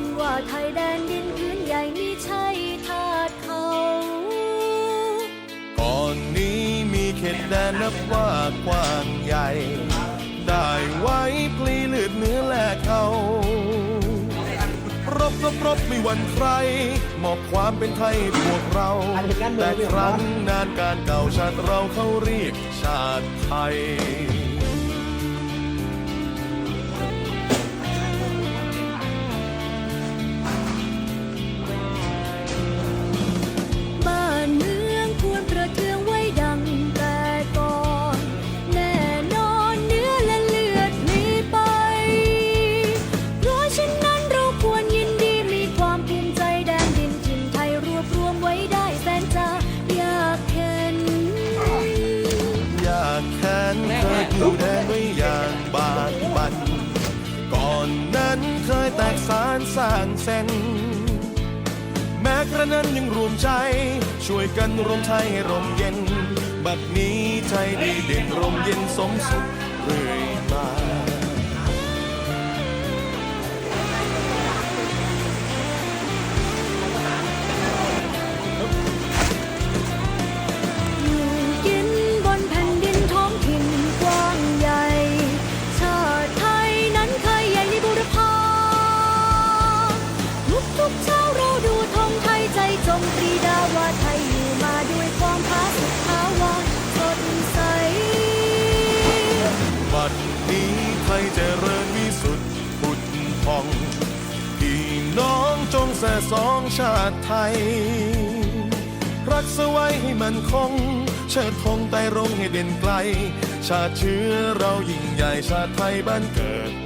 นว่าไทยแดนดินพื้นใหญ่มีใช่ทาสเขา ก่อนนี้มีเขตแดนนับว่ากว้างใหญ่ ได้ไว้พลีเลือดเนื้อแลกเขารบก็รบไม่วันใคร มอบความเป็นไทยพวกเรา แต่ครั้งนานการเก่าชาติเราเขาเรียกชาติไทยากแค้นเคยดูแดนไว้อย่างบากบันก่อนนั้นเคยแตกสารสร้างเส้น แม้กระนั้นยังรวมใจ ช่วยกันรวมไทยให้ร่มเย็น บัดนี้ไทยดีเด่นร่มเย็นสมสุขเรื่อยมา องจงแส่สองชาติไทย รักสไว้ให้มันคง เชิดธงไต่รงให้เด่นไกล ชาติเชื้อเรายิ่งใหญ่ชาติไทยบ้านเกิด